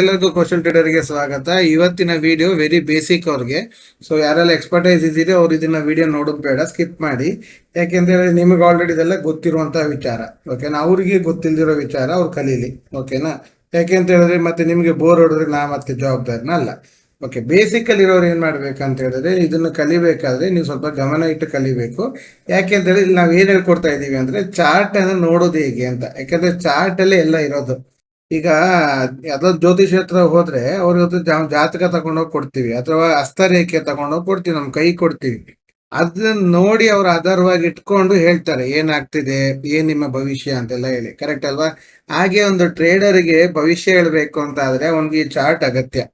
ಎಲ್ಲರಿಗೂ ಕ್ವಶನ್ ಟ್ರೇಡರ್ಗೆ ಸ್ವಾಗತ. ಇವತ್ತಿನ ವಿಡಿಯೋ ವೆರಿ ಬೇಸಿಕ್ ಅವ್ರಿಗೆ. ಸೊ ಯಾರೆಲ್ಲ ಎಕ್ಸ್ಪರ್ಟೈಸ್ ಇದ್ದೀರಿ, ಅವ್ರು ಇದನ್ನ ವಿಡಿಯೋ ನೋಡೋದು ಬೇಡ ಸ್ಕಿಪ್ ಮಾಡಿ. ಯಾಕೆಂದ್ರೆ ನಿಮಗೆ ಆಲ್ರೆಡಿ ಇದೆಲ್ಲ ಗೊತ್ತಿರುವಂತಹ ವಿಚಾರ. ಓಕೆನಾ ಅವ್ರಿಗೆ ಗೊತ್ತಿಲ್ದಿರೋ ವಿಚಾರ ಅವ್ರು ಕಲೀಲಿ. ಓಕೆನಾ ಯಾಕೆ ಅಂತ ಹೇಳಿದ್ರೆ, ಮತ್ತೆ ನಿಮಗೆ ಬೋರ್ ಹೊಡೆದ್ರೆ ನಾ ಮತ್ತೆ ಜವಾಬ್ದಾರಿನ ಅಲ್ಲ. ಓಕೆ ಬೇಸಿಕಲ್ಲಿ ಇರೋರು ಏನ್ ಮಾಡ್ಬೇಕಂತ ಹೇಳಿದ್ರೆ, ಇದನ್ನು ಕಲಿಬೇಕಾದ್ರೆ ನೀವು ಸ್ವಲ್ಪ ಗಮನ ಇಟ್ಟು ಕಲಿಬೇಕು. ಯಾಕೆ ಅಂತ ಹೇಳಿದ್ರೆ ನಾವು ಏನ್ ಹೇಳ್ಕೊಡ್ತಾ ಇದೀವಿ ಅಂದ್ರೆ ಚಾರ್ಟ್ ಅನ್ನು ನೋಡೋದು ಹೇಗೆ ಅಂತ. ಯಾಕಂದ್ರೆ ಚಾರ್ಟ್ ಅಲ್ಲೇ ಎಲ್ಲ ಇರೋದು. ಈಗ ಯಾವ್ದೋ ಜ್ಯೋತಿಷ ಹತ್ರ ಹೋದ್ರೆ ಅವ್ರಿಗೆ ಜಾ- ಜಾತಕ ತಗೊಂಡೋಗಿ ಕೊಡ್ತೀವಿ ಅಥವಾ ಹಸ್ತರೇಖೆ ತಗೊಂಡೋಗಿ ಕೊಡ್ತೀವಿ, ನಮ್ ಕೈ ಕೊಡ್ತೀವಿ. ಅದನ್ನ ನೋಡಿ ಅವ್ರ ಆಧಾರವಾಗಿ ಇಟ್ಕೊಂಡು ಹೇಳ್ತಾರೆ, ಏನಾಗ್ತಿದೆ, ಏನ್ ನಿಮ್ಮ ಭವಿಷ್ಯ ಅಂತೆಲ್ಲ ಹೇಳಿ. ಕರೆಕ್ಟ್ ಅಲ್ವಾ? ಹಾಗೆ ಒಂದು ಟ್ರೇಡರ್ಗೆ ಭವಿಷ್ಯ ಹೇಳ್ಬೇಕು ಅಂತ ಆದ್ರೆ ಅವನಿಗೆ ಈ ಚಾರ್ಟ್ ಅಗತ್ಯ.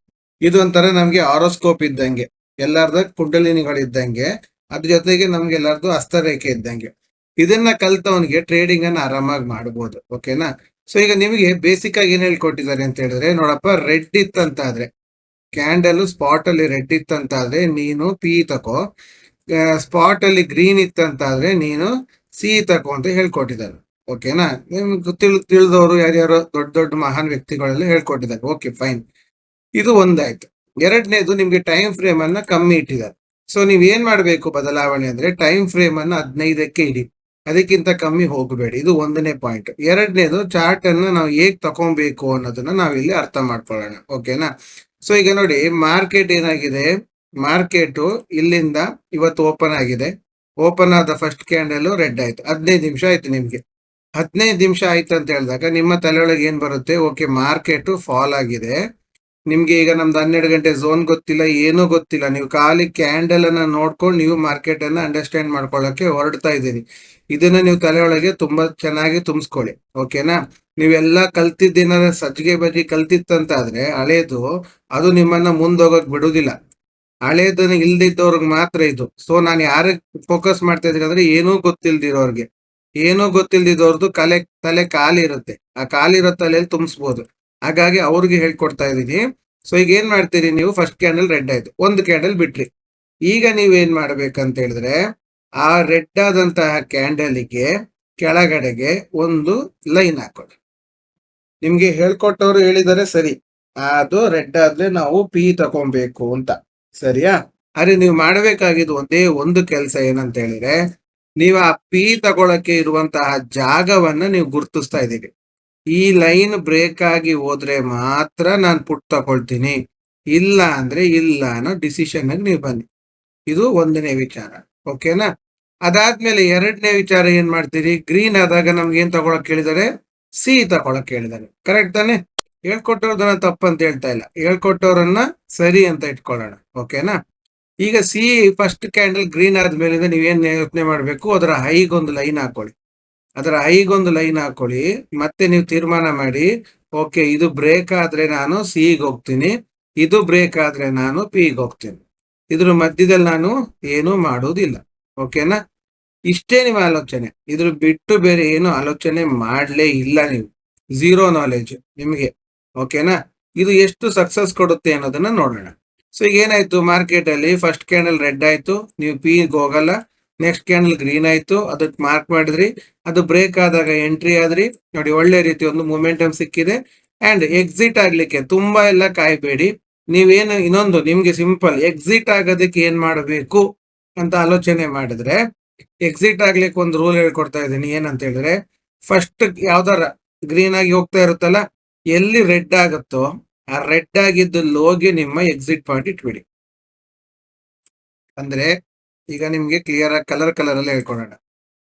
ಇದು ಒಂಥರ ನಮ್ಗೆ ಆರೋಸ್ಕೋಪ್ ಇದ್ದಂಗೆ. ಎಲ್ಲಾರ್ದ ಕುಂಡಲಿನಿಗಳಿದ್ದಂಗೆ ಅದ್ರ ಜೊತೆಗೆ ನಮ್ಗೆ ಎಲ್ಲಾರ್ದು ಹಸ್ತರೇಖೆ ಇದ್ದಂಗೆ. ಇದನ್ನ ಕಲ್ತವನಿಗೆ ಟ್ರೇಡಿಂಗ್ ಅನ್ನ ಆರಾಮಾಗಿ ಮಾಡ್ಬೋದು. ಓಕೆನಾ ಸೊ ಈಗ ನಿಮಗೆ ಬೇಸಿಕ್ ಆಗಿ ಏನ್ ಹೇಳ್ಕೊಟ್ಟಿದ್ದಾರೆ ಅಂತ ಹೇಳಿದ್ರೆ, ನೋಡಪ್ಪ ರೆಡ್ ಇತ್ತಂತಾದ್ರೆ ಕ್ಯಾಂಡಲ್ ಸ್ಪಾಟ್ ಅಲ್ಲಿ ರೆಡ್ ಇತ್ತಂತಾದ್ರೆ ನೀನು ಪಿ ತಕೋ ಸ್ಪಾಟ್ ಅಲ್ಲಿ ಗ್ರೀನ್ ಇತ್ತಂತಾದ್ರೆ ನೀನು ಸಿ ತಕೋ ಅಂತ ಹೇಳ್ಕೊಟ್ಟಿದ್ದಾರೆ. ಓಕೆನಾ ನಿಮ್ಗೆ ತಿಳ್ ತಿಳಿದವರು ಯಾರ್ಯಾರು ದೊಡ್ಡ ದೊಡ್ಡ ಮಹಾನ್ ವ್ಯಕ್ತಿಗಳಲ್ಲಿ ಹೇಳ್ಕೊಟ್ಟಿದ್ದಾರೆ. ಓಕೆ ಫೈನ್ ಇದು ಒಂದಾಯ್ತು. ಎರಡನೇದು ನಿಮ್ಗೆ ಟೈಮ್ ಫ್ರೇಮ್ ಅನ್ನ ಕಮ್ಮಿ ಇಟ್ಟಿದ್ದಾರೆ. ಸೊ ನೀವ್ ಏನ್ ಮಾಡ್ಬೇಕು ಬದಲಾವಣೆ ಅಂದ್ರೆ ಟೈಮ್ ಫ್ರೇಮ್ ಅನ್ನ ಹದಿನೈದಕ್ಕೆ ಇಡಿ. ಅದಕ್ಕಿಂತ ಕಮ್ಮಿ ಹೋಗಬೇಡಿ. ಇದು ಒಂದನೇ ಪಾಯಿಂಟ್ ಎರಡನೇದು ಚಾರ್ಟ್ ಅನ್ನು ನಾವು ಹೇಗೆ ತಕೊಬೇಕು ಅನ್ನೋದನ್ನ ನಾವಿಲ್ಲಿ ಅರ್ಥ ಮಾಡ್ಕೊಳ್ಳೋಣ. ಓಕೆನಾ? ಸೊ ಈಗ ನೋಡಿ ಮಾರ್ಕೆಟ್ ಏನಾಗಿದೆ? ಮಾರ್ಕೆಟ್ ಇಲ್ಲಿಂದ ಇವತ್ತು ಓಪನ್ ಆಗಿದೆ. ಓಪನ್ ಆದ ಫಸ್ಟ್ ಕ್ಯಾಂಡಲ್ ರೆಡ್ ಆಯ್ತು. ಹದಿನೈದು ನಿಮಿಷ ಆಯ್ತು ನಿಮ್ಗೆ. ಹದಿನೈದು ನಿಮಿಷ ಆಯ್ತು ಅಂತ ಹೇಳಿದಾಗ ನಿಮ್ಮ ತಲೆಯೊಳಗೆ ಏನ್ ಬರುತ್ತೆ? ಓಕೆ ಮಾರ್ಕೆಟ್ ಫಾಲ್ ಆಗಿದೆ. ನಿಮ್ಗೆ ಈಗ ನಮ್ದು ಹನ್ನೆರಡು ಗಂಟೆ ಝೋನ್ ಗೊತ್ತಿಲ್ಲ, ಏನೂ ಗೊತ್ತಿಲ್ಲ. ನೀವು ಖಾಲಿ ಕ್ಯಾಂಡಲ್ ಅನ್ನ ನೋಡ್ಕೊಂಡು ನೀವು ಮಾರ್ಕೆಟ್ ಅನ್ನ ಅಂಡರ್ಸ್ಟ್ಯಾಂಡ್ ಮಾಡ್ಕೊಳ್ಳೋಕೆ ಹೊರಡ್ತಾ ಇದ್ದೀರಿ. ಇದನ್ನ ನೀವು ತಲೆಯೊಳಗೆ ತುಂಬಾ ಚೆನ್ನಾಗಿ ತುಂಬಿಸ್ಕೊಳ್ಳಿ ಓಕೆನಾ ನೀವೆಲ್ಲ ಕಲ್ತಿದ್ದೇನಾದ್ರೆ ಸಜ್ಜಿಗೆ ಬಜ್ಜಿ ಕಲ್ತಿತ್ತಂತಾದ್ರೆ ಹಳೇದು, ಅದು ನಿಮ್ಮನ್ನ ಮುಂದೋಗಕ್ ಬಿಡುದಿಲ್ಲ. ಹಳೇದನ್ನ ಇಲ್ದಿದ್ದವ್ರಿಗೆ ಮಾತ್ರ ಇದು. ಸೊ ನಾನು ಯಾರಿಗೆ ಫೋಕಸ್ ಮಾಡ್ತಾ ಇದ್ದೀನಿ ಅಂದ್ರೆ ಏನೂ ಗೊತ್ತಿಲ್ದಿರೋರ್ಗೆ. ಏನೂ ಗೊತ್ತಿಲ್ದಿದ್ದವ್ರದ್ದು ಕಲೆ, ತಲೆ ಖಾಲಿ ಇರುತ್ತೆ. ಆ ಖಾಲಿ ಇರೋ ತಲೆಯಲ್ಲಿ ತುಂಬಿಸ್ಬೋದು. ಹಾಗಾಗಿ ಅವ್ರಿಗೆ ಹೇಳ್ಕೊಡ್ತಾ ಇದೀನಿ. ಸೊ ಈಗ ಏನ್ ಮಾಡ್ತೀರಿ ನೀವು? ಫಸ್ಟ್ ಕ್ಯಾಂಡಲ್ ರೆಡ್ ಆಯ್ತು. ಒಂದು ಕ್ಯಾಂಡಲ್ ಬಿಟ್ರಿ. ಈಗ ನೀವೇನ್ ಮಾಡ್ಬೇಕಂತ ಹೇಳಿದ್ರೆ, ಆ ರೆಡ್ ಆದಂತಹ ಕ್ಯಾಂಡಲ್ಗೆ ಕೆಳಗಡೆಗೆ ಒಂದು ಲೈನ್ ಹಾಕೊಳ್ಳಿ ನಿಮ್ಗೆ ಹೇಳ್ಕೊಟ್ಟವ್ರು ಹೇಳಿದರೆ ಸರಿ. ಅದು ರೆಡ್ ಆದ್ರೆ ನಾವು ಪಿ ತಗೊಬೇಕು ಅಂತ. ಸರಿಯಾ? ಅರೆ, ನೀವು ಮಾಡಬೇಕಾಗಿದ್ದು ಒಂದೇ ಒಂದು ಕೆಲಸ ಏನಂತ ಹೇಳಿದ್ರೆ, ನೀವು ಆ ಪಿ ತಗೊಳಕ್ಕೆ ಇರುವಂತಹ ಜಾಗವನ್ನ ನೀವು ಗುರ್ತಿಸ್ತಾ ಇದ್ದೀರಿ. ಈ ಲೈನ್ ಬ್ರೇಕ್ ಆಗಿ ಹೋದ್ರೆ ಮಾತ್ರ ನಾನು ಪುಟ್ ತಗೊಳ್ತೀನಿ. ಇಲ್ಲ ಅಂದ್ರೆ ಇಲ್ಲ ಅನ್ನೋ ಡಿಸಿಷನ್ ಆಗಿ ನೀವು ಬನ್ನಿ. ಇದು ಒಂದನೇ ವಿಚಾರ. ಓಕೆನಾ? ಅದಾದ್ಮೇಲೆ ಎರಡನೇ ವಿಚಾರ ಏನ್ ಮಾಡ್ತೀರಿ? ಗ್ರೀನ್ ಆದಾಗ ನಮ್ಗೆ ಏನ್ ತಗೊಳಕ್ ಹೇಳಿದಾರೆ ಸಿ ತಗೊಳಕ್ ಹೇಳಿದಾರೆ ಕರೆಕ್ಟ್ ತಾನೆ? ಹೇಳ್ಕೊಟ್ಟವ್ರದನ್ನ ತಪ್ಪಂತ ಹೇಳ್ತಾ ಇಲ್ಲ. ಹೇಳ್ಕೊಟ್ಟವ್ರನ್ನ ಸರಿ ಅಂತ ಇಟ್ಕೊಳ್ಳೋಣ. ಓಕೆನಾ? ಈಗ ಸಿ ಫಸ್ಟ್ ಕ್ಯಾಂಡಲ್ ಗ್ರೀನ್ ಆದ್ಮೇಲಿಂದ ನೀವೇನ್ ಯೋಚನೆ ಮಾಡ್ಬೇಕು? ಅದರ ಹೈಗೊಂದು ಲೈನ್ ಹಾಕೊಳ್ಳಿ. ಅದರ ಐಗೊಂದು ಲೈನ್ ಹಾಕೊಳ್ಳಿ. ಮತ್ತೆ ನೀವು ತೀರ್ಮಾನ ಮಾಡಿ. ಓಕೆ, ಇದು ಬ್ರೇಕ್ ಆದ್ರೆ ನಾನು ಸಿ ಹೋಗ್ತೀನಿ. ಇದು ಬ್ರೇಕ್ ಆದ್ರೆ ನಾನು ಪಿ ಹೋಗ್ತೀನಿ. ಇದ್ರ ಮಧ್ಯದಲ್ಲಿ ನಾನು ಏನೂ ಮಾಡುವುದಿಲ್ಲ ಓಕೆನಾ? ಇಷ್ಟೇ ನಿಮ್ಮ ಆಲೋಚನೆ. ಇದ್ರ ಬಿಟ್ಟು ಬೇರೆ ಏನು ಆಲೋಚನೆ ಮಾಡ್ಲೇ ಇಲ್ಲ ನೀವು. ಝೀರೋ ನಾಲೆಜ್ ನಿಮಗೆ. ಓಕೆನಾ? ಇದು ಎಷ್ಟು ಸಕ್ಸಸ್ ಕೊಡುತ್ತೆ ಅನ್ನೋದನ್ನ ನೋಡೋಣ. ಸೊ ಈಗ ಏನಾಯ್ತು? ಮಾರ್ಕೆಟ್ ಅಲ್ಲಿ ಫಸ್ಟ್ ಕ್ಯಾಂಡಲ್ ರೆಡ್ ಆಯ್ತು. ನೀವು ಪಿಗ್ ಹೋಗಲ್ಲ. ನೆಕ್ಸ್ಟ್ ಕ್ಯಾಂಡಲ್ ಗ್ರೀನ್ ಆಯ್ತು. ಅದಕ್ಕೆ ಮಾರ್ಕ್ ಮಾಡಿದ್ರಿ. ಅದು ಬ್ರೇಕ್ ಆದಾಗ ಎಂಟ್ರಿ ಆದ್ರಿ. ನೋಡಿ, ಒಳ್ಳೆ ರೀತಿ ಒಂದು ಮೊಮೆಂಟಮ್ ಸಿಕ್ಕಿದೆ. ಅಂಡ್ ಎಕ್ಸಿಟ್ ಆಗ್ಲಿಕ್ಕೆ ತುಂಬಾ ಎಲ್ಲ ಕಾಯ್ಬೇಡಿ. ನೀವೇನು ಇನ್ನೊಂದು ನಿಮ್ಗೆ ಸಿಂಪಲ್ ಎಕ್ಸಿಟ್ ಆಗೋದಕ್ಕೆ ಏನ್ ಮಾಡಬೇಕು ಅಂತ ಆಲೋಚನೆ ಮಾಡಿದ್ರೆ ಎಕ್ಸಿಟ್ ಆಗ್ಲಿಕ್ಕೆ ಒಂದು ರೂಲ್ ಹೇಳ್ಕೊಡ್ತಾ ಇದ್ದೀನಿ. ಏನಂತ ಹೇಳಿದ್ರೆ ಫಸ್ಟ್ ಯಾವ್ದಾರ ಗ್ರೀನ್ ಆಗಿ ಹೋಗ್ತಾ ಇರುತ್ತಲ್ಲ, ಎಲ್ಲಿ ರೆಡ್ ಆಗುತ್ತೋ, ಆ ರೆಡ್ ಆಗಿದ್ದು ಲೋಗೆ ನಿಮ್ಮ ಎಕ್ಸಿಟ್ ಪಾಯಿಂಟ್ ಇಟ್ಬಿಡಿ. ಅಂದ್ರೆ ಈಗ ನಿಮ್ಗೆ ಕ್ಲಿಯರ್ ಆಗಿ ಕಲರ್ ಕಲರ್ ಅಲ್ಲಿ ಹೇಳ್ಕೊಡೋಣ.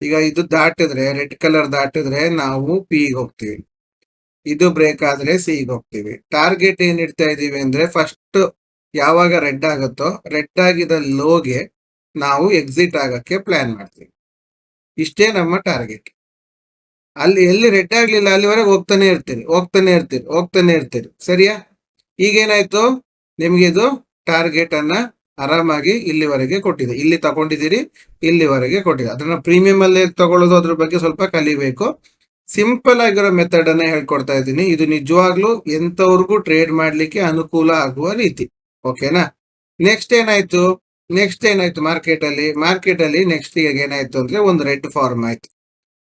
ಈಗ ಇದು ದಾಟಿದ್ರೆ ರೆಡ್ ಕಲರ್ ದಾಟಿದ್ರೆ ನಾವು ಪಿ ಹೋಗ್ತೀವಿ. ಇದು ಬ್ರೇಕ್ ಆದ್ರೆ ಸಿ ಹೋಗ್ತೀವಿ. ಟಾರ್ಗೆಟ್ ಏನ್ ಇಡ್ತಾ ಇದೀವಿ ಅಂದ್ರೆ ಫಸ್ಟ್ ಯಾವಾಗ ರೆಡ್ ಆಗುತ್ತೋ ರೆಡ್ ಆಗಿದ ಲೋಗೆ ನಾವು ಎಕ್ಸಿಟ್ ಆಗಕ್ಕೆ ಪ್ಲಾನ್ ಮಾಡ್ತೀವಿ. ಇಷ್ಟೇ ನಮ್ಮ ಟಾರ್ಗೆಟ್ ಅಲ್ಲಿ ಎಲ್ಲಿ ರೆಡ್ ಆಗ್ಲಿಲ್ಲ ಅಲ್ಲಿವರೆಗೆ ಹೋಗ್ತಾನೆ ಇರ್ತೀರಿ ಹೋಗ್ತಾನೆ ಇರ್ತೀರಿ ಹೋಗ್ತಾನೆ ಇರ್ತೀರಿ. ಸರಿಯಾ? ಈಗೇನಾಯ್ತು ನಿಮ್ಗೆ ಇದು ಟಾರ್ಗೆಟ್ ಅನ್ನ ಆರಾಮಾಗಿ ಇಲ್ಲಿವರೆಗೆ ಕೊಟ್ಟಿದೆ. ಇಲ್ಲಿ ತಗೊಂಡಿದ್ದೀರಿ, ಇಲ್ಲಿವರೆಗೆ ಕೊಟ್ಟಿದೆ. ಅದನ್ನ ಪ್ರೀಮಿಯಂ ಅಲ್ಲಿ ತಗೊಳ್ಳೋದು ಅದ್ರ ಬಗ್ಗೆ ಸ್ವಲ್ಪ ಕಲಿಬೇಕು. ಸಿಂಪಲ್ ಆಗಿರೋ ಮೆಥಡ್ ಅನ್ನ ಹೇಳ್ಕೊಡ್ತಾ ಇದ್ದೀನಿ. ಇದು ನಿಜವಾಗ್ಲೂ ಎಂತವ್ರಿಗೂ ಟ್ರೇಡ್ ಮಾಡ್ಲಿಕ್ಕೆ ಅನುಕೂಲ ಆಗುವ ರೀತಿ. ಓಕೆನಾ ನೆಕ್ಸ್ಟ್ ಏನಾಯ್ತು? ನೆಕ್ಸ್ಟ್ ಏನಾಯ್ತು ಮಾರ್ಕೆಟ್ ಅಲ್ಲಿ? ಮಾರ್ಕೆಟ್ ಅಲ್ಲಿ ನೆಕ್ಸ್ಟ್ ಈಗ ಏನಾಯ್ತು ಅಂದ್ರೆ ಒಂದು ರೆಡ್ ಫಾರ್ಮ್ ಆಯ್ತು.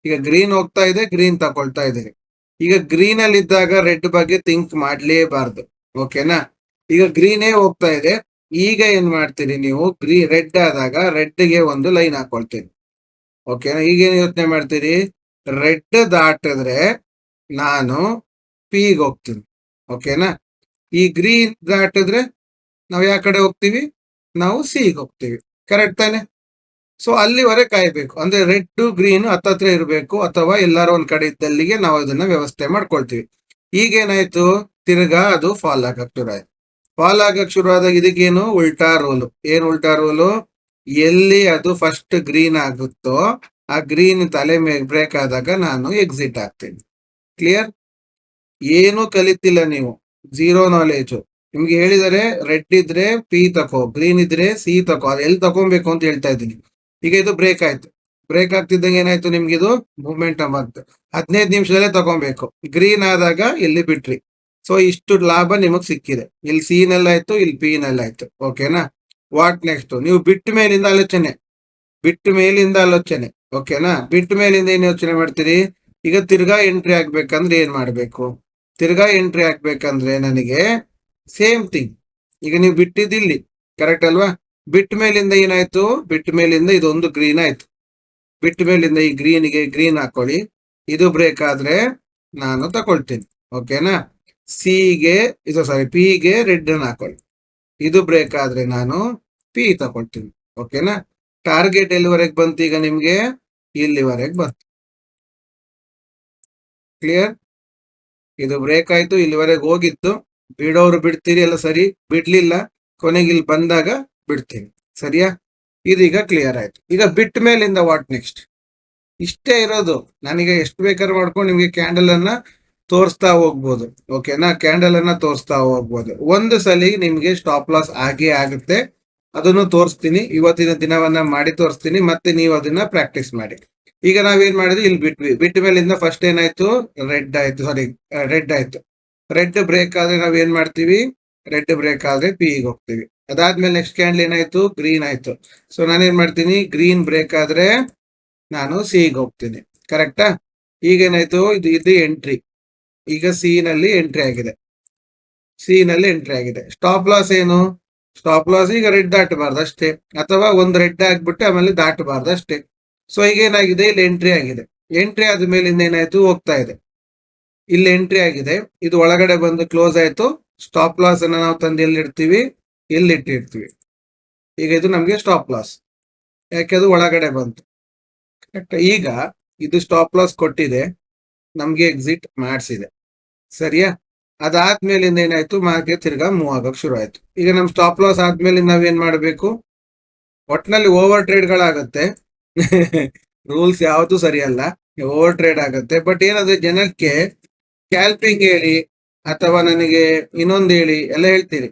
ಈಗ ಗ್ರೀನ್ ಹೋಗ್ತಾ ಇದೆ ಗ್ರೀನ್ ತಗೊಳ್ತಾ ಇದ್ದೀರಿ. ಈಗ ಗ್ರೀನ್ ಅಲ್ಲಿ ಇದ್ದಾಗ ರೆಡ್ ಬಗ್ಗೆ ಥಿಂಕ್ ಮಾಡ್ಲೇಬಾರ್ದು. ಓಕೆನಾ ಈಗ ಗ್ರೀನೇ ಹೋಗ್ತಾ ಇದೆ. ಈಗ ಏನ್ ಮಾಡ್ತೀರಿ ನೀವು? ಗ್ರೀ, ರೆಡ್ ಆದಾಗ ರೆಡ್ಗೆ ಒಂದು ಲೈನ್ ಹಾಕೊಳ್ತೀರಿ ಓಕೆನಾ ಈಗ ಏನ್ ಯೋಚನೆ ಮಾಡ್ತೀರಿ? ರೆಡ್ ದಾಟಿದ್ರೆ ನಾನು ಪಿಗೆ ಹೋಗ್ತೀನಿ. ಓಕೆನಾ ಈ ಗ್ರೀನ್ ದಾಟಿದ್ರೆ ನಾವು ಯಾವ ಕಡೆ ಹೋಗ್ತೀವಿ? ನಾವು ಸಿಗೆ ಹೋಗ್ತೀವಿ. ಕರೆಕ್ಟ್ ತಾನೆ? ಸೊ ಅಲ್ಲಿವರೆಗೆ ಕಾಯ್ಬೇಕು. ಅಂದ್ರೆ ರೆಡ್ ಗ್ರೀನ್ ಹತ್ತತ್ರ ಇರಬೇಕು. ಅಥವಾ ಎಲ್ಲಾರು ಒಂದ್ ಕಡೆ ಇದ್ದಲ್ಲಿಗೆ ನಾವು ಅದನ್ನ ವ್ಯವಸ್ಥೆ ಮಾಡ್ಕೊಳ್ತೀವಿ. ಈಗೇನಾಯ್ತು ತಿರ್ಗಾ ಅದು ಫಾಲ್ ಆಗಕ್ ಶುರು ಆಯ್ತು ಫಾಲ್ ಆಗಕ್ ಶುರು ಆದಾಗ ಇದಕ್ಕೇನು? ಉಲ್ಟಾ ರೋಲು. ಏನ್ ಉಲ್ಟಾ ರೋಲು? ಎಲ್ಲಿ ಅದು ಫಸ್ಟ್ ಗ್ರೀನ್ ಆಗುತ್ತೋ ಆ ಗ್ರೀನ್ ತಲೆ ಮೇಲೆ ಬ್ರೇಕ್ ಆದಾಗ ನಾನು ಎಕ್ಸಿಟ್ ಆಗ್ತೀನಿ. ಕ್ಲಿಯರ್ ಏನು ಕಲಿತಿಲ್ಲ ನೀವು. ಝೀರೋ ನಾಲೆಜ್ ನಿಮ್ಗೆ ಹೇಳಿದರೆ ರೆಡ್ ಇದ್ರೆ ಪಿ ತಕೋ ಗ್ರೀನ್ ಇದ್ರೆ ಸಿ ತಕೋ, ಅದು ಎಲ್ಲಿ ತಗೊಬೇಕು ಅಂತ ಹೇಳ್ತಾ ಇದ್ದೀನಿ. ಈಗ ಇದು ಬ್ರೇಕ್ ಆಯ್ತು. ಬ್ರೇಕ್ ಆಗ್ತಿದ್ದಂಗೆ ಏನಾಯ್ತು ನಿಮ್ಗೆ ಇದು? ಮೂವ್ಮೆಂಟ್ ಅಂತ ಹದಿನೈದು ನಿಮಿಷದಲ್ಲೇ ತಗೊಬೇಕು ಗ್ರೀನ್ ಆದಾಗ ಎಲ್ಲಿ ಬಿಟ್ರಿ? ಸೊ ಇಷ್ಟು ಲಾಭ ನಿಮಗ್ ಸಿಕ್ಕಿದೆ. ಇಲ್ಲಿ ಸಿ ನಲ್ಲಾಯ್ತು, ಇಲ್ಲಿ ಪಿ ನಲ್ಲಾಯ್ತು. ಓಕೆನಾ ವಾಟ್ ನೆಕ್ಸ್ಟ್ ನೀವು ಬಿಟ್ಟ ಮೇಲಿಂದ ಆಲೋಚನೆ. ಬಿಟ್ಟ ಮೇಲಿಂದ ಆಲೋಚನೆ. ಓಕೆನಾ ಬಿಟ್ಟ ಮೇಲಿಂದ ಏನ್ ಯೋಚನೆ ಮಾಡ್ತೀರಿ? ಈಗ ತಿರ್ಗಾ ಎಂಟ್ರಿ ಆಗ್ಬೇಕಂದ್ರೆ ಏನ್ ಮಾಡ್ಬೇಕು? ತಿರ್ಗಾ ಎಂಟ್ರಿ ಆಗ್ಬೇಕಂದ್ರೆ ನನಗೆ ಸೇಮ್ ಥಿಂಗ್ ಈಗ ನೀವು ಬಿಟ್ಟಿದ್ದಿಲ್ಲಿ ಕರೆಕ್ಟ್ ಅಲ್ವಾ? ಬಿಟ್ಟ ಮೇಲಿಂದ ಏನಾಯ್ತು? ಬಿಟ್ಟ ಮೇಲಿಂದ ಇದೊಂದು ಗ್ರೀನ್ ಆಯ್ತು. ಬಿಟ್ಟ ಮೇಲಿಂದ ಈ ಗ್ರೀನ್ಗೆ ಗ್ರೀನ್ ಹಾಕೊಳ್ಳಿ. ಇದು ಬ್ರೇಕ್ ಆದ್ರೆ ನಾನು ತಗೊಳ್ತೀನಿ. ಓಕೆನಾ ಸಿಗೆ ಇದು ಸಾರಿ ಪಿಗೆ ರೆಡ್ ಅನ್ನು ಹಾಕೊಳ್ಳಿ. ಇದು ಬ್ರೇಕ್ ಆದ್ರೆ ನಾನು ಪಿ ತಗೊಳ್ತೀನಿ. ಓಕೆನಾ ಟಾರ್ಗೆಟ್ ಎಲ್ಲಿವರೆಗೆ ಬಂತು ಈಗ ನಿಮ್ಗೆ? ಇಲ್ಲಿವರೆಗೆ ಬಂತು. ಕ್ಲಿಯರ್ ಇದು ಬ್ರೇಕ್ ಆಯ್ತು, ಇಲ್ಲಿವರೆಗೆ ಹೋಗಿತ್ತು. ಬಿಡೋರು ಬಿಡ್ತೀರಿ ಎಲ್ಲ ಸರಿ? ಬಿಡ್ಲಿಲ್ಲ. ಕೊನೆಗೆ ಇಲ್ಲಿ ಬಂದಾಗ ಬಿಡ್ತೀನಿ. ಸರಿಯಾ? ಇದೀಗ ಕ್ಲಿಯರ್ ಆಯ್ತು. ಈಗ ಬಿಟ್ಟ ಮೇಲಿಂದ ವಾಟ್ ನೆಕ್ಸ್ಟ್ ಇಷ್ಟೇ ಇರೋದು. ನನಗೆ ಎಷ್ಟು ಬೇಕಾದ್ರೂ ಮಾಡ್ಕೊಂಡು ನಿಮಗೆ ಕ್ಯಾಂಡಲ್ ಅನ್ನ ತೋರಿಸ್ತಾ ಹೋಗ್ಬೋದು. ಓಕೆನಾ ಕ್ಯಾಂಡಲ್ ಅನ್ನ ತೋರಿಸ್ತಾ ಹೋಗ್ಬೋದು. ಒಂದು ಸಲ ನಿಮ್ಗೆ ಸ್ಟಾಪ್ ಲಾಸ್ ಆಗೇ ಆಗುತ್ತೆ. ಅದನ್ನು ತೋರಿಸ್ತೀನಿ. ಇವತ್ತಿನ ದಿನವನ್ನ ಮಾಡಿ ತೋರಿಸ್ತೀನಿ. ಮತ್ತೆ ನೀವು ಅದನ್ನ ಪ್ರಾಕ್ಟೀಸ್ ಮಾಡಿ. ಈಗ ನಾವೇನ್ ಮಾಡಿದ್ವಿ? ಇಲ್ಲಿ ಬಿಟ್ವಿ. ಬಿಟ್ಟ ಮೇಲಿಂದ ಫಸ್ಟ್ ಏನಾಯ್ತು? ರೆಡ್ ಆಯ್ತು. ಸಾರಿ ರೆಡ್ ಆಯ್ತು. ರೆಡ್ ಬ್ರೇಕ್ ಆದ್ರೆ ನಾವ್ ಏನ್ ಮಾಡ್ತೀವಿ? ರೆಡ್ ಬ್ರೇಕ್ ಆದ್ರೆ ಪಿ ಗೆ ಹೋಗ್ತೀವಿ. ಅದಾದ್ಮೇಲೆ ನೆಕ್ಸ್ಟ್ ಕ್ಯಾಂಡಲ್ ಏನಾಯ್ತು? ಗ್ರೀನ್ ಆಯ್ತು. ಸೊ ನಾನೇನ್ ಮಾಡ್ತೀನಿ? ಗ್ರೀನ್ ಬ್ರೇಕ್ ಆದ್ರೆ ನಾನು ಸಿ ಗೆ ಹೋಗ್ತೀನಿ. ಕರೆಕ್ಟಾ ಈಗ ಏನಾಯ್ತು? ಇದು ಇದು ಎಂಟ್ರಿ ಈಗ ಸಿ ನಲ್ಲಿ ಎಂಟ್ರಿ ಆಗಿದೆ. ಸಿ ನಲ್ಲಿ ಎಂಟ್ರಿ ಆಗಿದೆ. ಸ್ಟಾಪ್ ಲಾಸ್ ಏನು? ಸ್ಟಾಪ್ ಲಾಸ್ ಈಗ ರೆಡ್ ದಾಟಬಾರ್ದು ಅಷ್ಟೇ ಅಥವಾ ಒಂದು ರೆಡ್ ಆಗ್ಬಿಟ್ಟು ಆಮೇಲೆ ದಾಟಬಾರ್ದು ಅಷ್ಟೇ ಸೊ ಈಗ ಏನಾಗಿದೆ? ಇಲ್ಲಿ ಎಂಟ್ರಿ ಆಗಿದೆ. ಎಂಟ್ರಿ ಆದ ಮೇಲೆ ಏನಾಯ್ತು? ಹೋಗ್ತಾ ಇದೆ. ಇಲ್ಲಿ ಎಂಟ್ರಿ ಆಗಿದೆ. ಇದು ಒಳಗಡೆ ಬಂದು ಕ್ಲೋಸ್ ಆಯ್ತು. ಸ್ಟಾಪ್ ಲಾಸ್ ಅನ್ನ ನಾವು ತಂದು ಎಲ್ಲಿ ಇಡ್ತೀವಿ ಇಲ್ಲಿ ಇಟ್ಟಿರ್ತೀವಿ ಈಗ ಇದು ನಮ್ಗೆ ಸ್ಟಾಪ್ ಲಾಸ್ ಯಾಕೆ? ಅದು ಒಳಗಡೆ ಬಂತು. ಕರೆಕ್ಟ್ ಈಗ ಇದು ಸ್ಟಾಪ್ ಲಾಸ್ ಕೊಟ್ಟಿದೆ. ನಮ್ಗೆ ಎಕ್ಸಿಟ್ ಮಾಡಿಸಿದೆ. ಸರಿಯಾ? ಅದಾದ್ಮೇಲಿಂದ ಏನಾಯ್ತು? ಮಾರ್ಕೆಟ್ ತಿರ್ಗಾ ಮೂವ್ ಆಗಕ್ ಶುರು ಆಯ್ತು. ಈಗ ನಮ್ ಸ್ಟಾಪ್ ಲಾಸ್ ಆದ್ಮೇಲೆ ನಾವೇನ್ ಮಾಡ್ಬೇಕು? ಒಟ್ನಲ್ಲಿ ಓವರ್ ಟ್ರೇಡ್ ಗಳಾಗತ್ತೆ. ರೂಲ್ಸ್ ಯಾವುದು ಸರಿಯಲ್ಲ. ಓವರ್ ಟ್ರೇಡ್ ಆಗತ್ತೆ. ಬಟ್ ಏನಾದ್ರೆ ಜನಕ್ಕೆ ಕ್ಯಾಲ್ಪಿಂಗ್ ಹೇಳಿ, ಅಥವಾ ನನಗೆ ಇನ್ನೊಂದು ಹೇಳಿ, ಎಲ್ಲ ಹೇಳ್ತೀರಿ.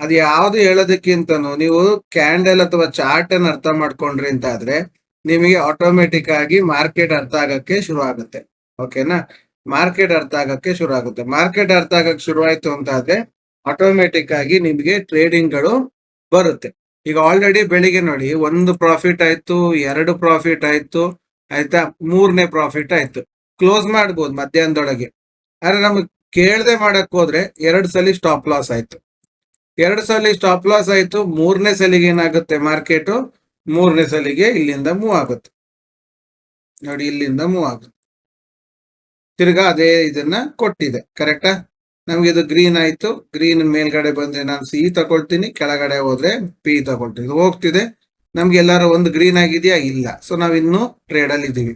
ಅದು ಯಾವ್ದು ಹೇಳೋದಕ್ಕಿಂತನೂ ನೀವು ಕ್ಯಾಂಡಲ್ ಅಥವಾ ಚಾರ್ಟ್ ಅನ್ನು ಅರ್ಥ ಮಾಡ್ಕೊಂಡ್ರಿ ಅಂತ ಆದ್ರೆ ನಿಮಗೆ ಆಟೋಮೆಟಿಕ್ ಆಗಿ ಮಾರ್ಕೆಟ್ ಅರ್ಥ ಆಗಕ್ಕೆ ಶುರು ಆಗುತ್ತೆ. ಓಕೆನಾ ಮಾರ್ಕೆಟ್ ಅರ್ಥ ಆಗಕ್ಕೆ ಶುರು ಆಗುತ್ತೆ ಮಾರ್ಕೆಟ್ ಅರ್ಥ ಆಗಕ್ಕೆ ಶುರು ಆಯ್ತು ಅಂತ ಆಟೋಮೆಟಿಕ್ ಆಗಿ ನಿಮಗೆ ಟ್ರೇಡಿಂಗ್ಗಳು ಬರುತ್ತೆ. ಈಗ ಆಲ್ರೆಡಿ ಬೆಳಿಗ್ಗೆ ನೋಡಿ ಒಂದು ಪ್ರಾಫಿಟ್ ಆಯ್ತು, ಎರಡು ಪ್ರಾಫಿಟ್ ಆಯ್ತು, ಆಯ್ತಾ? ಮೂರನೇ ಪ್ರಾಫಿಟ್ ಆಯ್ತು. ಕ್ಲೋಸ್ ಮಾಡ್ಬೋದು ಮಧ್ಯಾಹ್ನದೊಳಗೆ. ಆದ್ರೆ ನಮಗೆ ಕೇಳದೆ ಮಾಡಕ್ ಹೋದ್ರೆ ಎರಡು ಸಲ ಸ್ಟಾಪ್ ಲಾಸ್ ಆಯ್ತು. ಎರಡು ಸಲ ಸ್ಟಾಪ್ ಲಾಸ್ ಆಯ್ತು, ಮೂರನೇ ಸಲಿಗೆ ಏನಾಗುತ್ತೆ ಮಾರ್ಕೆಟ್ ಮೂರನೇ ಸಲಿಗೆ ಇಲ್ಲಿಂದ ಮೂವ್ ಆಗುತ್ತೆ. ನೋಡಿ ಇಲ್ಲಿಂದ ಮೂವ್ ಆಗುತ್ತೆ. ತಿರ್ಗಾ ಅದೇ ಇದನ್ನ ಕೊಟ್ಟಿದೆ ಕರೆಕ್ಟಾ ನಮ್ಗೆ ಇದು ಗ್ರೀನ್ ಆಯ್ತು ಗ್ರೀನ್ ಮೇಲ್ಗಡೆ ಬಂದ್ರೆ ನಾನು ಸಿ ತಗೊಳ್ತೀನಿ, ಕೆಳಗಡೆ ಹೋದ್ರೆ ಪಿ ತಗೊಳ್ತೀನಿ. ಇದು ಹೋಗ್ತಿದೆ. ನಮ್ಗೆ ಎಲ್ಲಾರು ಒಂದು ಗ್ರೀನ್ ಆಗಿದೆಯಾ? ಇಲ್ಲ. ಸೊ ನಾವ್ ಇನ್ನು ಟ್ರೇಡ್ ಅಲ್ಲಿ ಇದೀವಿ.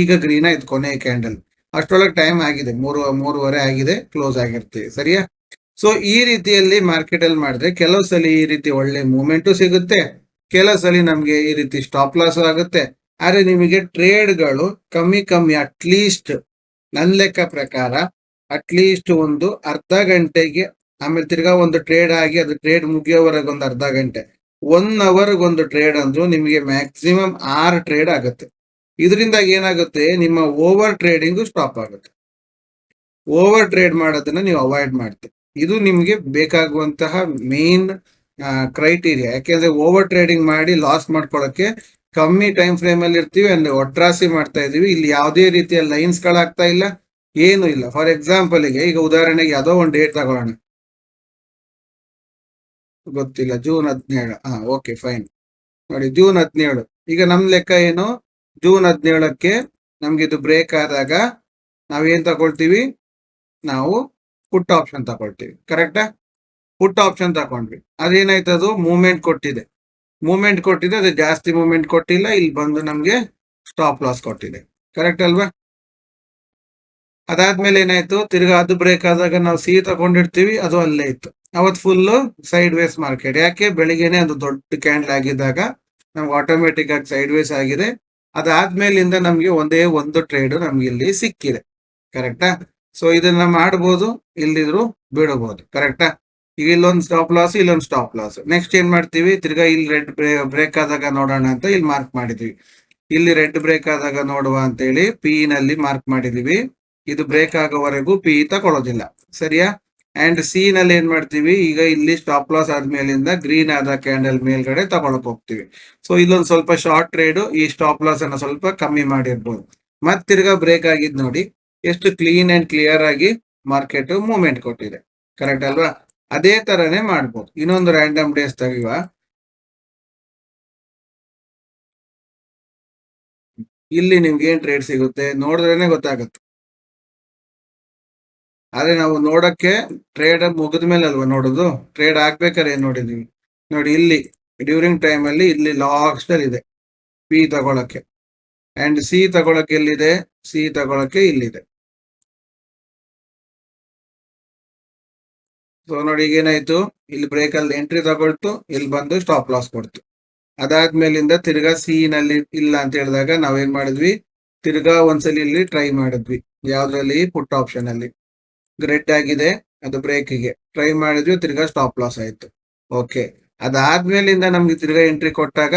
ಈಗ ಗ್ರೀನ್ ಆಯ್ತು ಕೊನೆ ಕ್ಯಾಂಡಲ್ ಅಷ್ಟರೊಳಗೆ ಟೈಮ್ ಆಗಿದೆ. ಮೂರು, ಮೂರುವರೆ ಆಗಿದೆ ಕ್ಲೋಸ್ ಆಗಿರ್ತೀವಿ ಸರಿಯಾ? ಸೊ ಈ ರೀತಿಯಲ್ಲಿ ಮಾರ್ಕೆಟ್ ಅಲ್ಲಿ ಮಾಡಿದ್ರೆ ಕೆಲವು ಸಲ ಈ ರೀತಿ ಒಳ್ಳೆ ಮೂಮೆಂಟು ಸಿಗುತ್ತೆ. ಕೆಲವು ಸಲ ನಮ್ಗೆ ಈ ರೀತಿ ಸ್ಟಾಪ್ ಲಾಸ್ ಆಗುತ್ತೆ. ಆದ್ರೆ ನಿಮಗೆ ಟ್ರೇಡ್ಗಳು ಕಮ್ಮಿ ಕಮ್ಮಿ ಅಟ್ಲೀಸ್ಟ್ ನನ್ನ ಲೆಕ್ಕ ಪ್ರಕಾರ ಅಟ್ಲೀಸ್ಟ್ ಒಂದು ಅರ್ಧ ಗಂಟೆಗೆ ಆಮೇಲೆ ತಿರ್ಗಾ ಒಂದು ಟ್ರೇಡ್ ಆಗಿ ಅದು ಟ್ರೇಡ್ ಮುಗಿಯೋವರೆಗೆ ಒಂದು ಅರ್ಧ ಗಂಟೆ. ಒನ್ ಅವರ್ ಒಂದು ಟ್ರೇಡ್ ಅಂದ್ರು ನಿಮಗೆ ಮ್ಯಾಕ್ಸಿಮಮ್ ಆರು ಟ್ರೇಡ್ ಆಗುತ್ತೆ. ಇದರಿಂದ ಏನಾಗುತ್ತೆ? ನಿಮ್ಮ ಓವರ್ ಟ್ರೇಡಿಂಗು ಸ್ಟಾಪ್ ಆಗುತ್ತೆ. ಓವರ್ ಟ್ರೇಡ್ ಮಾಡೋದನ್ನ ನೀವು ಅವಾಯ್ಡ್ ಮಾಡ್ತೀವಿ ಇದು ನಿಮಗೆ ಬೇಕಾಗುವಂತಹ ಮೇನ್ ಕ್ರೈಟೀರಿಯಾ ಯಾಕೆಂದ್ರೆ ಓವರ್ ಟ್ರೇಡಿಂಗ್ ಮಾಡಿ ಲಾಸ್ ಮಾಡ್ಕೊಳ್ಳೋಕೆ ಕಮ್ಮಿ ಟೈಮ್ ಫ್ರೇಮ್ ಅಲ್ಲಿ ಇರ್ತೀವಿ ಅಂದ್ರೆ ಒಟ್ರಾಸಿ ಮಾಡ್ತಾ ಇದೀವಿ ಇಲ್ಲಿ ಯಾವುದೇ ರೀತಿಯ ಲೈನ್ಸ್ ಗಳಾಗ್ತಾ ಇಲ್ಲ. ಏನು ಇಲ್ಲ. ಫಾರ್ ಎಕ್ಸಾಂಪಲ್ಗೆ, ಈಗ ಉದಾಹರಣೆಗೆ ಯಾವುದೋ ಒಂದು ಡೇಟ್ ತಗೊಳ್ಳೋಣ. ಗೊತ್ತಿಲ್ಲ. ಜೂನ್ ಹದಿನೇಳು. ಹಾ ಓಕೆ ಫೈನ್ ನೋಡಿ ಜೂನ್ ಹದಿನೇಳು. ಈಗ ನಮ್ ಲೆಕ್ಕ ಏನು? ಜೂನ್ ಹದಿನೇಳಕ್ಕೆ ನಮ್ಗೆ ಇದು ಬ್ರೇಕ್ ಆದಾಗ ನಾವೇನ್ ತಗೊಳ್ತೀವಿ? ನಾವು ಪುಟ್ ಆಪ್ಷನ್ ತಗೊಳ್ತೀವಿ. ಕರೆಕ್ಟಾ ಪುಟ್ ಆಪ್ಷನ್ ತಗೊಂಡ್ವಿ. ಅದೇನಾಯ್ತದು ಅದು? ಮೂವ್ಮೆಂಟ್ ಕೊಟ್ಟಿದೆ. ಮೂವ್ಮೆಂಟ್ ಕೊಟ್ಟಿದೆ, ಅದು ಜಾಸ್ತಿ ಮೂವ್ಮೆಂಟ್ ಕೊಟ್ಟಿಲ್ಲ, ಇಲ್ಲಿ ಬಂದು ನಮಗೆ ಸ್ಟಾಪ್ ಲಾಸ್ ಕೊಟ್ಟಿದೆ. ಕರೆಕ್ಟ್ ಅಲ್ವಾ? ಅದಾದ್ಮೇಲೆ ಏನಾಯ್ತು? ತಿರ್ಗಾ ಅದು ಬ್ರೇಕ್ ಆದಾಗ ನಾವು ಸಿ ತಗೊಂಡಿರ್ತೀವಿ, ಅದು ಅಲ್ಲೇ ಇತ್ತು. ಅವತ್ತು ಫುಲ್ ಸೈಡ್ ವೇಸ್ ಮಾರ್ಕೆಟ್ ಯಾಕೆ? ಬೆಳಿಗ್ಗೆನೆ ಅದು ದೊಡ್ಡ ಕ್ಯಾಂಡಲ್ ಆಗಿದ್ದಾಗ ನಮ್ಗೆ ಆಟೋಮೆಟಿಕ್ ಆಗಿ ಸೈಡ್ ವೇಸ್ ಆಗಿದೆ. ಅದಾದ್ಮೇಲಿಂದ ನಮ್ಗೆ ಒಂದೇ ಒಂದು ಟ್ರೇಡ್ ನಮ್ಗೆ ಇಲ್ಲಿ ಸಿಕ್ಕಿದೆ. ಕರೆಕ್ಟಾ ಸೊ ಇದನ್ನ ಮಾಡ್ಬೋದು, ಇಲ್ದಿದ್ರು ಬಿಡಬಹುದು ಕರೆಕ್ಟಾ ಈಗ ಇಲ್ಲೊಂದು ಸ್ಟಾಪ್ ಲಾಸ್ ಇಲ್ಲೊಂದು ಸ್ಟಾಪ್ ಲಾಸ್ ನೆಕ್ಸ್ಟ್ ಏನ್ ಮಾಡ್ತೀವಿ? ತಿರ್ಗಾ ಇಲ್ಲಿ ರೆಡ್ ಬ್ರೇಕ್ ಆದಾಗ ನೋಡೋಣ ಅಂತ ಇಲ್ಲಿ ಮಾರ್ಕ್ ಮಾಡಿದ್ವಿ. ಇಲ್ಲಿ ರೆಡ್ ಬ್ರೇಕ್ ಆದಾಗ ನೋಡುವ ಅಂತ ಹೇಳಿ ಪಿ ನಲ್ಲಿ ಮಾರ್ಕ್ ಮಾಡಿದೀವಿ. ಇದು ಬ್ರೇಕ್ ಆಗೋವರೆಗೂ ಪಿ ತಗೊಳ್ಳೋದಿಲ್ಲ ಸರಿಯಾ? ಅಂಡ್ ಸಿ ನಲ್ಲಿ ಏನ್ ಮಾಡ್ತೀವಿ? ಈಗ ಇಲ್ಲಿ ಸ್ಟಾಪ್ ಲಾಸ್ ಆದ್ಮೇಲಿಂದ ಗ್ರೀನ್ ಆದ ಕ್ಯಾಂಡಲ್ ಮೇಲ್ಗಡೆ ತಗೊಳಕ್ ಹೋಗ್ತೀವಿ. ಸೊ ಇಲ್ಲೊಂದು ಸ್ವಲ್ಪ ಶಾರ್ಟ್ ಟ್ರೇಡ್ ಈ ಸ್ಟಾಪ್ ಲಾಸ್ ಅನ್ನ ಸ್ವಲ್ಪ ಕಮ್ಮಿ ಮಾಡಿರ್ಬೋದು. ಮತ್ ತಿರ್ಗಾ ಬ್ರೇಕ್ ಆಗಿದ್ ನೋಡಿ, ಎಷ್ಟು ಕ್ಲೀನ್ ಅಂಡ್ ಕ್ಲಿಯರ್ ಆಗಿ ಮಾರ್ಕೆಟ್ ಮೂವ್ಮೆಂಟ್ ಕೊಟ್ಟಿದೆ. ಕರೆಕ್ಟ್ ಅಲ್ವಾ? ಅದೇ ತರನೇ ಮಾಡ್ಬೋದು. ಇನ್ನೊಂದು ರ್ಯಾಂಡಮ್ ಡೇಸ್ ತೆಗೆಯುವ. ಇಲ್ಲಿ ನಿಮ್ಗೆ ಏನ್ ಟ್ರೇಡ್ ಸಿಗುತ್ತೆ ನೋಡಿದ್ರೇನೆ ಗೊತ್ತಾಗುತ್ತೆ. ಆದ್ರೆ ನಾವು ನೋಡಕ್ಕೆ ಟ್ರೇಡ್ ಮುಗಿದ ಮೇಲೆ ಅಲ್ವಾ ನೋಡೋದು? ಟ್ರೇಡ್ ಆಗ್ಬೇಕಾದ್ರೆ ಏನ್ ನೋಡಿದೀವಿ ನೋಡಿ ಇಲ್ಲಿ ಡ್ಯೂರಿಂಗ್ ಟೈಮ್ ಅಲ್ಲಿ ಇಲ್ಲಿ ಲಾಕ್ಸ್ ಇದೆ. ಪಿ ತಗೊಳಕ್ಕೆ. ಅಂಡ್ ಸಿ ತಗೊಳಕ್ಕೆ ಎಲ್ಲಿದೆ? ಸಿ ತಗೊಳಕ್ಕೆ ಇಲ್ಲಿದೆ. ಸೊ ನೋಡಿ ಏನಾಯ್ತು ಇಲ್ಲಿ ಬ್ರೇಕ್ ಅಲ್ಲಿ ಎಂಟ್ರಿ ತಗೊಳ್ತು, ಇಲ್ಲಿ ಬಂದು ಸ್ಟಾಪ್ ಲಾಸ್ ಕೊಡ್ತು. ಅದಾದ್ಮೇಲಿಂದ ತಿರ್ಗಾ ಸಿ ನಲ್ಲಿ ಇಲ್ಲ ಅಂತ ಹೇಳಿದಾಗ ನಾವೇನ್ ಮಾಡಿದ್ವಿ? ತಿರ್ಗಾ ಒಂದ್ಸಲಿ ಇಲ್ಲಿ ಟ್ರೈ ಮಾಡಿದ್ವಿ, ಯಾವ್ದ್ರಲ್ಲಿ? ಪುಟ್ ಆಪ್ಷನ್ ಅಲ್ಲಿ. ಗ್ರೆಡ್ ಆಗಿದೆ, ಅದು ಬ್ರೇಕಿಗೆ ಟ್ರೈ ಮಾಡಿದ್ವಿ, ತಿರ್ಗಾ ಸ್ಟಾಪ್ ಲಾಸ್ ಆಯ್ತು. ಓಕೆ ಅದಾದ್ಮೇಲಿಂದ ನಮ್ಗೆ ತಿರ್ಗಾ ಎಂಟ್ರಿ ಕೊಟ್ಟಾಗ,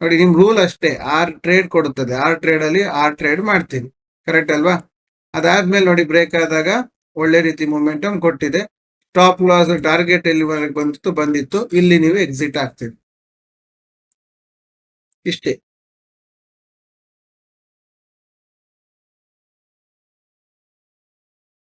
ನೋಡಿ ನಿಮ್ ರೂಲ್ ಅಷ್ಟೇ ಆರ್ ಟ್ರೇಡ್ ಕೊಡುತ್ತದೆ. ಆರ್ ಟ್ರೇಡ್ ಅಲ್ಲಿ ಆರ್ ಟ್ರೇಡ್ ಮಾಡ್ತೀನಿ. ಕರೆಕ್ಟ್ ಅಲ್ವಾ? ಅದಾದ್ಮೇಲೆ ನೋಡಿ ಬ್ರೇಕ್ ಆದಾಗ ಒಳ್ಳೆ ರೀತಿ ಮೂಮೆಂಟಮ್ ಕೊಟ್ಟಿದೆ. ಸ್ಟಾಪ್ ಲಾಸ್ ಟಾರ್ಗೆಟ್ ಎಲ್ಲಿವರೆಗೆ ಬಂದಿತ್ತು ಬಂದಿತ್ತು ಇಲ್ಲಿ ನೀವು ಎಕ್ಸಿಟ್ ಆಗ್ತೀರಿ. ಇಷ್ಟೇ.